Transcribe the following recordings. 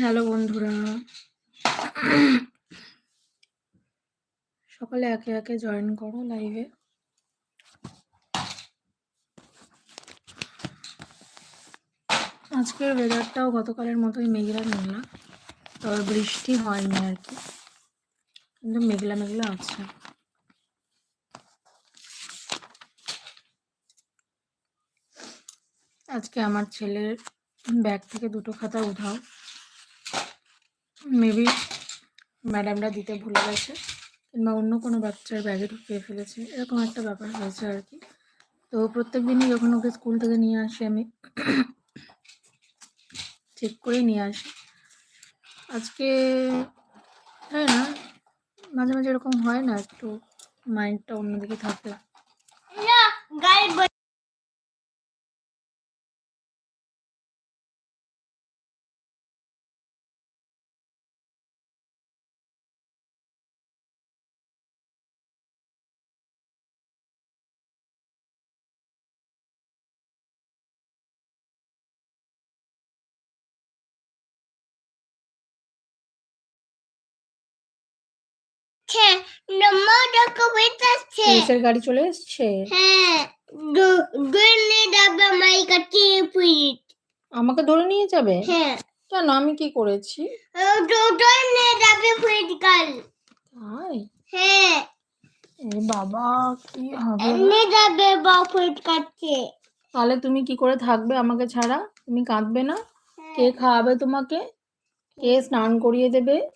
Hello বন্ধুরা। সকলে একে একে জয়েন করো লাইভে আজকের ওয়েদারটাও গতকালের মতোই মেঘলা মেঘলা তবে বৃষ্টি হয়নি আর কি। কিন্তু মেঘলা মেঘলা আছে। আজকে আমার ছেলের ব্যাগ থেকে দুটো খাতা উধাও মেবি ম্যাডামরা দিতে ভুলে গেছে কিংবা অন্য কোনো বাচ্চার ব্যাগে ঢুকিয়ে ফেলেছে, এরকম একটা ব্যাপার হয়েছে আর কি। তো প্রত্যেক দিনই যখন ওকে স্কুল থেকে নিয়ে আসি আমি চেক করেই নিয়ে আসি। আজকে হ্যাঁ না, মাঝে মাঝে এরকম হয় না একটু মাইন্ডটা অন্যদিকে থাকে। না গায়ে ব- ছে নম্বর ডকুমেন্ট আছে পুলিশের গাড়ি চলে এসছে? হ্যাঁ আমাকে ধরে নিয়ে যাবে? হ্যাঁ। কেন আমি কি করেছি? তাই? হ্যাঁ। এ বাবা কি হবে? এনে যাবে কাছে তাহলে তুমি কি করে থাকবে আমাকে ছাড়া? তুমি কাঁদবে না? কে খাওয়াবে তোমাকে? কে স্নান করিয়ে দেবে?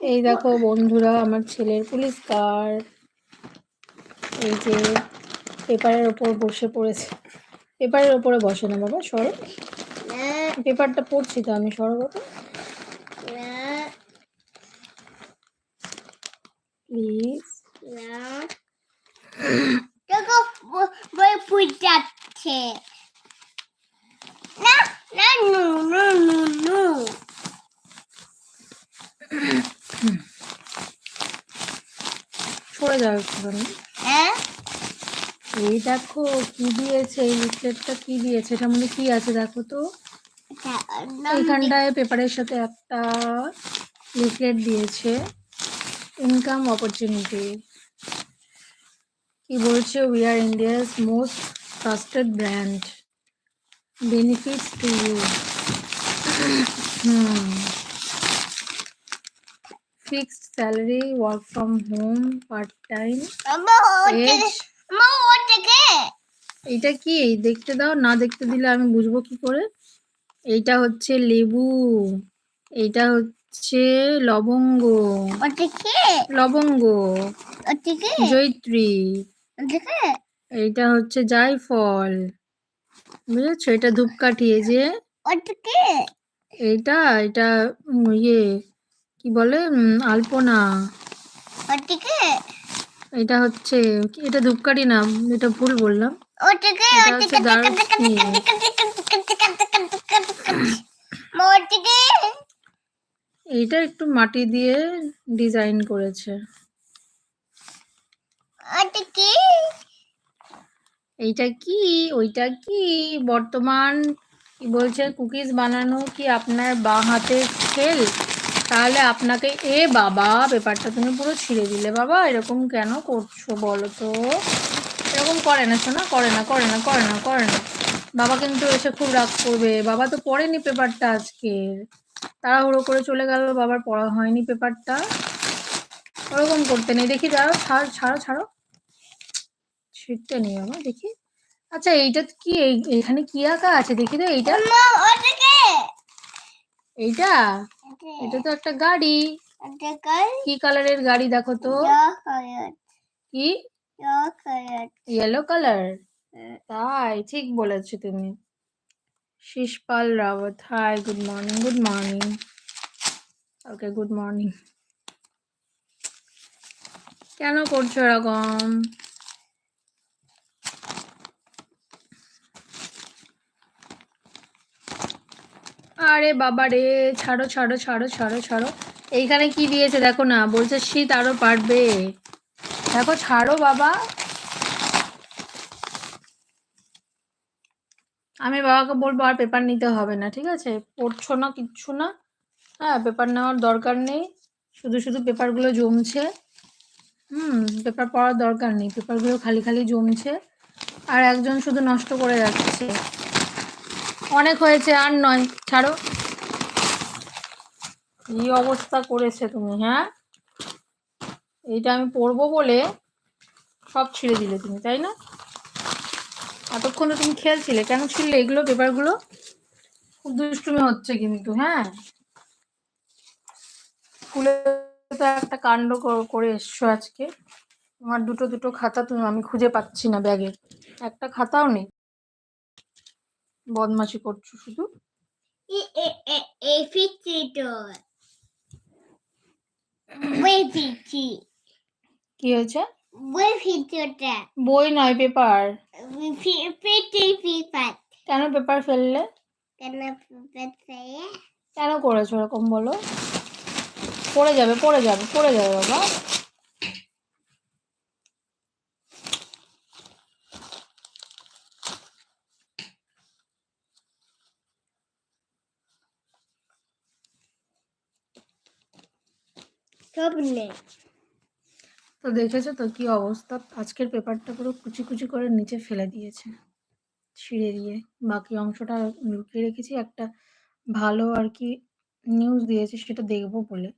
এই দেখো বন্ধুরা, আমার ছেলের পুলিশ কার? এই যে পেপারের ওপর বসে পড়েছে। পেপারের ওপরে বসে না বাবা, সরো। পেপারটা পড়ছি তো আমি, সরো বাবা। প্লিজ বই না নু নু নু নু সরে যাও একটুখানি। হ্যাঁ? এই দেখো কি দিয়েছে এই লিফলেটটা কি দিয়েছে এটার মধ্যে কি আছে দেখো তো। এইখানটায় পেপারের সাথে একটা লিফলেট দিয়েছে ইনকাম অপরচুনিটি কি বলছে we are India's most trusted brand benefits to you hmm fixed salary work from home part time আমা ওতে এজ আমা ওতে কে? দেখতে দাও না দেখতে দিলে আমি বুঝব কি করে? এইটা হচ্ছে লেবু এইটা হচ্ছে লবঙ্গ। লবঙ্গ। জৈত্রী এইটা হচ্ছে জায়ফল। বুঝেছ? এটা ধূপকাঠি এই যে এইটা এটা ইয়ে কি বলে? আলপনা। এটা হচ্ছে এটা ধূপকাঠি না এটা ভুল বললাম। এটা এইটা একটু মাটি দিয়ে ডিজাইন করেছে। কে এইটা কি? ওইটা কি? বর্তমান কি বলছে? কুকিজ বানানো কি আপনার বাঁ হাতের খেল তাহলে আপনাকে এ বাবা, পেপারটা তুমি পুরো ছিঁড়ে দিলে বাবা। এরকম কেন করছ বলো তো? এরকম করে না শোনা করে না করে না করে না করে না। বাবা কিন্তু এসে খুব রাগ করবে। বাবা তো পড়েনি পেপারটা আজকে। তাড়াহুড়ো করে চলে গেল বাবার, পড়া হয়নি পেপারটা। ওরকম করতে নেই। দেখি দাঁড়াও, ছাড়, ছাড়ো ছাড়ো। ছিটতে নেই বাবা দেখি। আচ্ছা এইটা কি এই- এখানে কি আঁকা আছে? দেখি তো এইটা? এইটা? এটা তো একটা গাড়ি। কি কালারের গাড়ি দেখো তো? কি? Yellow colour. তাই ঠিক বলেছ তুমি। Shishpal Rawat hi good morning good morning okay good morning কেন করছ এরকম? আরে বাবা রে, ছাড়ো ছাড়ো ছাড়ো ছাড়ো ছাড়ো। এইখানে কি দিয়েছে দেখো না, বলছে শীত আরও পারবে দেখো, ছাড়ো বাবা। আমি বাবাকে বলব আর পেপার নিতে হবে না, ঠিক আছে? পড়ছো না, কিচ্ছু না। হ্যাঁ পেপার নেওয়ার দরকার নেই। শুধু শুধু পেপারগুলো জমছে। হুম, পেপার পড়ার দরকার নেই। পেপারগুলো খালি খালি জমছে। আর একজন শুধু নষ্ট করে যাচ্ছে। অনেক হয়েছে, আর নয়। ছাড়ো। এই অবস্থা করেছে তুমি হ্যাঁ? এইটা আমি পড়ব বলে সব ছিঁড়ে দিলে তুমি, তাই না? এতক্ষণ তো তুমি খেলছিলে, কেন ছিঁড়লে এগুলো, পেপারগুলো? খুব দুষ্টুমি হচ্ছে কিন্তু হ্যাঁ? স্কুলে তো একটা কাণ্ড করে এসছো আজকে। আমার দুটো দুটো খাতা তুমি, আমি খুঁজে পাচ্ছি না ব্যাগে। একটা খাতাও নেই। বদমাশি করছ শুধু? কি হয়েছে? বই নয় পেপার। কেন পেপার ফেললে? কেন করেছ এরকম বলো? পড়ে যাবে পড়ে যাবে পড়ে যাবে বাবা। সব নেই। তো দেখেছ তো কি অবস্থা? আজকের পেপারটা পুরো কুচি কুচি করে নিচে ফেলে দিয়েছে ছিঁড়ে দিয়ে। বাকি অংশটা লুকিয়ে রেখেছি একটা ভালো আর কি নিউজ দিয়েছে সেটা দেখব বলে।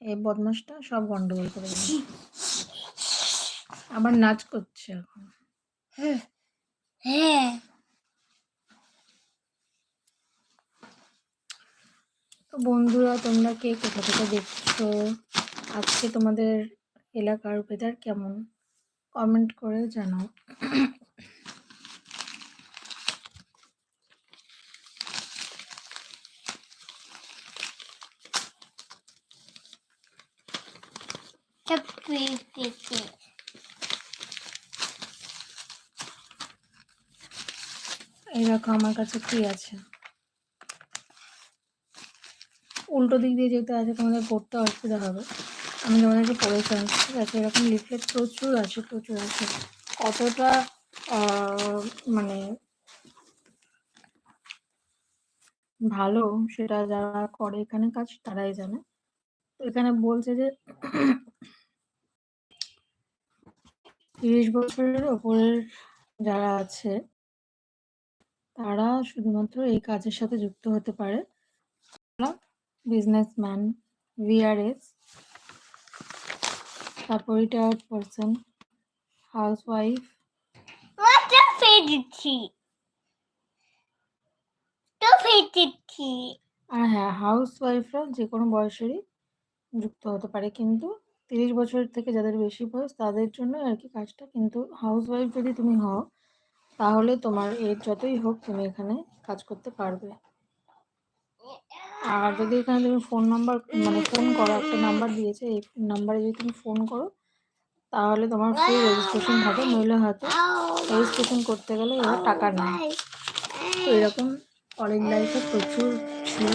এই বদমাসটা সব গন্ডগোল করে আবার নাচ করছে এখন। হ্যাঁ। তো বন্ধুরা তোমরা কে কোথা থেকে দেখছ? আজকে তোমাদের এলাকার ওয়েদার কেমন? কমেন্ট করে জানাও। এই দেখো আমার কাছে কি আছে? উল্টো দিক দিয়ে যেহেতু আছে তোমাদের পড়তে অসুবিধা হবে। আমি তোমাদেরকে পড়ে ফেলছি ঠিক আছে? এরকম লিফলেট প্রচুর আছে প্রচুর আছে কতটা মানে ভালো সেটা যারা করে এখানে কাজ, তারাই জানে। তো এখানে বলছে যে তিরিশ বছরের ওপরের যারা আছে, তারা শুধুমাত্র এই কাজের সাথে যুক্ত হতে পারে। বিজনেসম্যান ভিআরএস তারপর রিটায়ার্ড পারসন. তো ফিচি আর হ্যাঁ হাউসওয়াইফরা যে কোনো বয়সেরই যুক্ত হতে পারে কিন্তু তিরিশ বছর থেকে যাদের বেশি বয়স তাদের জন্য আর কি কাজটা। কিন্তু হাউসওয়াইফ যদি তুমি হও তাহলে তোমার এজ যতই হোক তুমি এখানে কাজ করতে পারবে। আর যদি এখানে তুমি ফোন নাম্বার মানে ফোন করো, একটা নাম্বার দিয়েছে, এই নাম্বারে যদি তুমি ফোন করো, তাহলে তোমার ফ্রি রেজিস্ট্রেশন হবে। নইলে হয়তো রেজিস্ট্রেশন করতে গেলে এরা টাকা নেয় তো এরকম কলেজ লাইফে প্রচুর ছিল।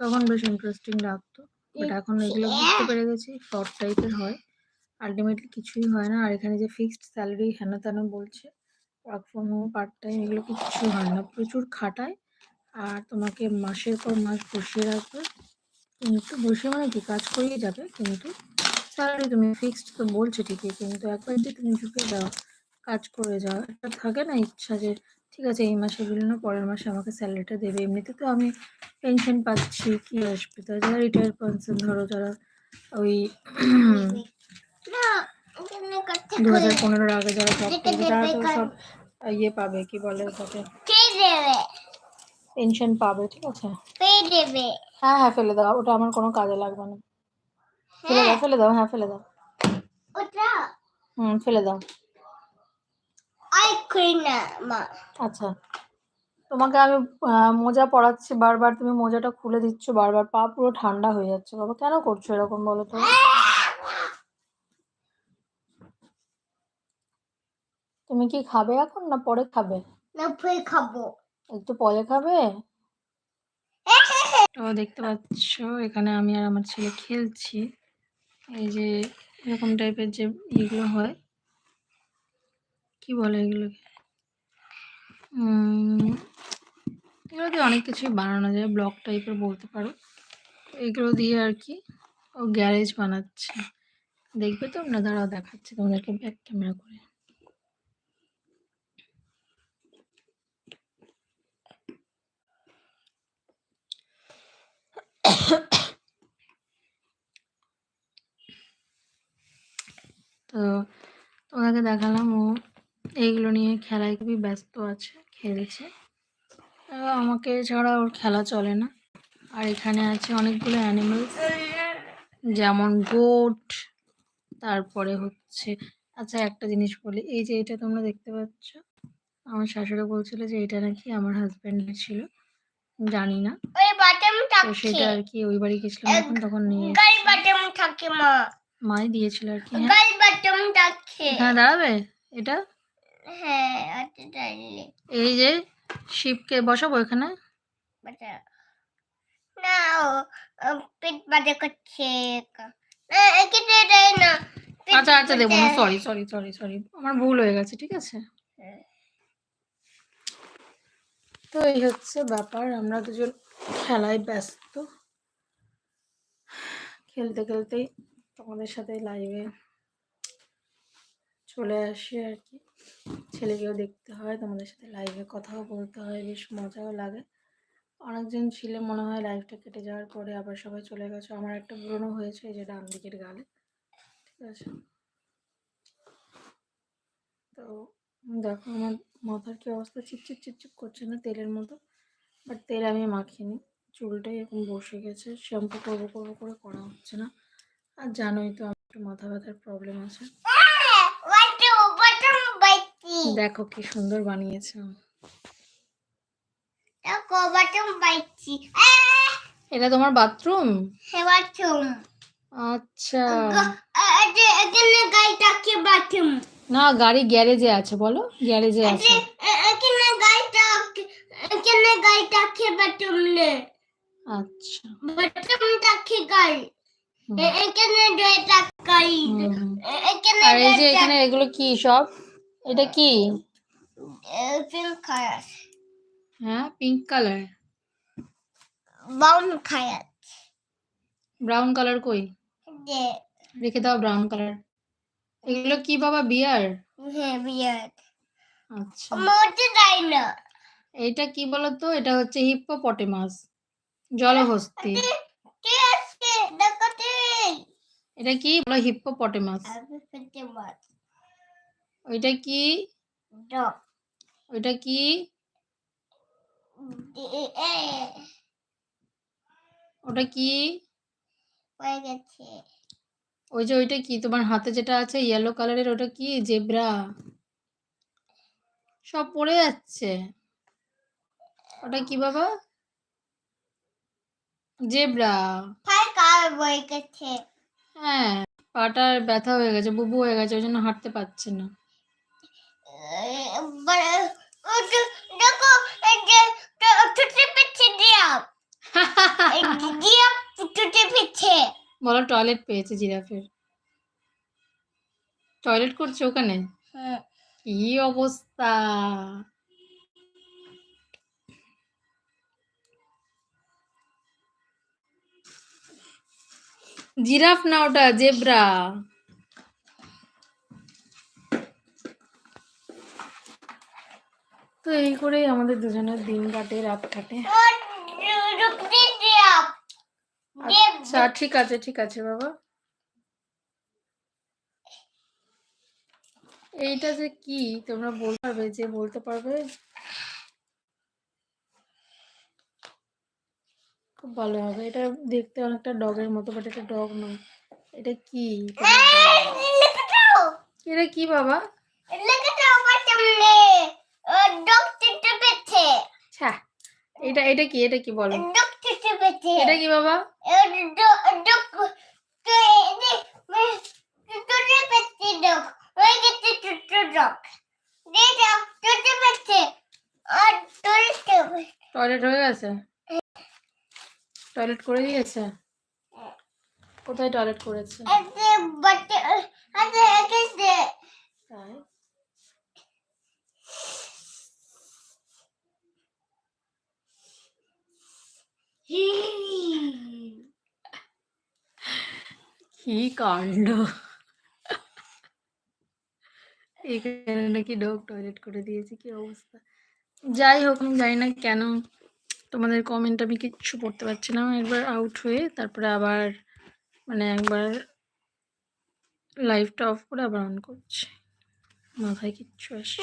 তখন বেশ ইন্টারেস্টিং লাগতো। বাট এখন এগুলো বুঝতে পেরে গেছি ফ্রড টাইপের হয়। আলটিমেটলি কিছুই হয় না। আর এখানে যে ফিক্সড স্যালারি হেন তেন বলছে work from home part time এগুলো কিচ্ছু হয় না। প্রচুর খাটায়। আর তোমাকে মাসের পর মাস বসিয়ে রাখবে। কিন্তু বসিয়ে মানে কি কাজ করিয়ে যাবে কিন্তু স্যালারি তুমি ফিক্সড তো বলছো ঠিকই কিন্তু একবার যদি তুমি ঢুকে যাও কাজ করে যাও একটা থাকে না ইচ্ছা যে ঠিক আছে এই মাসে দিল না পরের মাসে আমাকে স্যালারিটা দেবে। এমনিতে তো আমি পেনশন পাচ্ছি কি আসবে? তো যারা রিটায়ার পারসন ধরো যারা ওই দু হাজার পনেরোর আগে যারা জব করবে তারা তো সব ইয়ে পাবে কি বলে পেনশন পাবে ঠিক আছে? হ্যাঁ হ্যাঁ ফেলে দাও ওটা আমার কোনো কাজে লাগবে না। ফেলে দাও ফেলে দাও হ্যাঁ ফেলে দাও। ওটা? হুম ফেলে দাও। আচ্ছা। তোমাকে আমি মোজা পরাচ্ছি বারবার তুমি মোজাটা খুলে দিচ্ছ বারবার পা পুরো ঠান্ডা হয়ে যাচ্ছে। বাবা কেন করছ এরকম বলো তো? তুমি কি খাবে এখন না পরে খাবে? না ফে খাব। একটু পরে খাবে? তো দেখতে পাচ্ছ এখানে আমি আর আমার ছেলে খেলছি। এই যে এরকম টাইপের যে ইগুলো হয় কি বলে এগুলোকে? এগুলো দিয়ে অনেক কিছুই বানানো যায় ব্লক টাইপের বলতে পারো। এগুলো দিয়ে আর কি ও গ্যারেজ বানাচ্ছে। দেখবে তো না দাঁড়াও দেখাচ্ছি তোমাদেরকে ব্যাক ক্যামেরা করে। তো তোমাদেরকে দেখালাম ও এইগুলো নিয়ে খেলায় খুবই ব্যস্ত আছে, খেলছে। আমাকে ছাড়া ওর খেলা চলে না। আর এখানে আছে অনেকগুলো অ্যানিমেলস যেমন গোট তারপরে হচ্ছে আচ্ছা একটা জিনিস বলি, এই যে এটা তোমরা দেখতে পাচ্ছ, আমার শাশুড়ি বলছিল যে এটা নাকি আমার হাজব্যান্ডের ছিল, জানি না। তো থাকে। সেটা আর কি ওই বাড়ি গেছিলাম তখন নিয়ে থাকে মা। মাই দিয়েছিল আর কি হ্যাঁ। এখানে দাঁড়াবে? এটা? হ্যাঁ আচ্ছা এই যে শিবকে বসাবো এখানে? না পেট করছে। না আচ্ছা আচ্ছা দেবো না সরি সরি সরি সরি আমার ভুল হয়ে গেছে ঠিক আছে? হ্যাঁ। তো এই হচ্ছে ব্যাপার আমরা দুজন খেলায় ব্যস্ত। খেলতে খেলতেই তোমাদের সাথে লাইভে চলে আসি আর কি। ছেলেকেও দেখতে হয়, তোমাদের সাথে লাইভে কথাও বলতে হয়, বেশ মজাও লাগে। অনেকজন ছিল মনে হয় লাইভটা কেটে যাওয়ার পরে আবার সবাই চলে গেছে। আমার একটা ব্রণ হয়েছে, এই যে ডান দিকের গালে, ঠিক আছে? তো দেখো আমার মাথার কি অবস্থা? চিপচিপ চিপচিপ করছে না তেলের মতো? বাট তেল আমি মাখিনি চুলটাই এখন বসে গেছে। শ্যাম্পু করব করব, করে করা হচ্ছে না। আর জানোই তো, আমার একটু মাথা ব্যথার প্রবলেম আছে। দেখো কি সুন্দর বানিয়েছে এটা তোমার বাথরুম আচ্ছা। না, গাড়ি গ্যারেজে আছে, বলো। গ্যারেজে আছে। এখানে গাই এখানে গাই নে আচ্ছা বাটাম গাই? হুম, এখানে হুম, হুম। এখানে আর এই যে এখানে এগুলো কি সব? এটা কি? পিঙ্ক কালার হ্যাঁ pink colour brown colour brown colour কই? রেখে দাও ব্রাউন কালার এগুলো কি বাবা বিয়ার হ্যাঁ বিয়ার আচ্ছা। মোটে দেয় না এইটা কি বলতো? এটা হচ্ছে হিপ্পোপটেমাস জলহস্তি। এটা কি? বলো হিপ্পোপটেমাস ওইটা কি? ওইটা কি? ওটা কি? গেছে। ওই যে ওইটা কি? তোমার হাতে যেটা আছে ইয়েলো কালারের ওটা কি? জেব্রা সব পড়ে যাচ্ছে। ওটা কি বাবা? জেব্রা। হ্যাঁ পাটার ব্যথা হয়ে গেছে বুবু হয়ে গেছে ওই জন্য হাঁটতে পারছে না। বলো টয়লেট পেয়েছে জিরাফের। টয়লেট করছে ওখানে? হ্যাঁ। কি অবস্থা? জিরাফ না ওটা, জেব্রা। তো এই করেই আমাদের দুজনের দিন কাটে, রাত কাটে। আচ্ছা ঠিক আছে ঠিক আছে বাবা। এইটা যে কি, তোমরা বলতে পারবে, যে বলতে পারবে? খুব ভালো হবে। এটা দেখতে অনেকটা ডগের মতো বাট এটা ডগ নয়। এটা কি? এটা কি বাবা? এটা এটা কি? এটা কি বলো? এটা কি বাবা? টয়লেট হয়ে গেছে? টয়লেট করে দিয়েছে? কোথায় টয়লেট করেছে? কি কাণ্ড? এখানে নাকি ডগ টয়লেট করে দিয়েছে, কি অবস্থা? যাই হোক, আমি জানি না কেন তোমাদের কমেন্ট আমি কিচ্ছু পড়তে পারছি না। একবার আউট হয়ে তারপরে আবার মানে একবার লাইভটা অফ করে আবার অন করছি। মাথায় কিচ্ছু আসে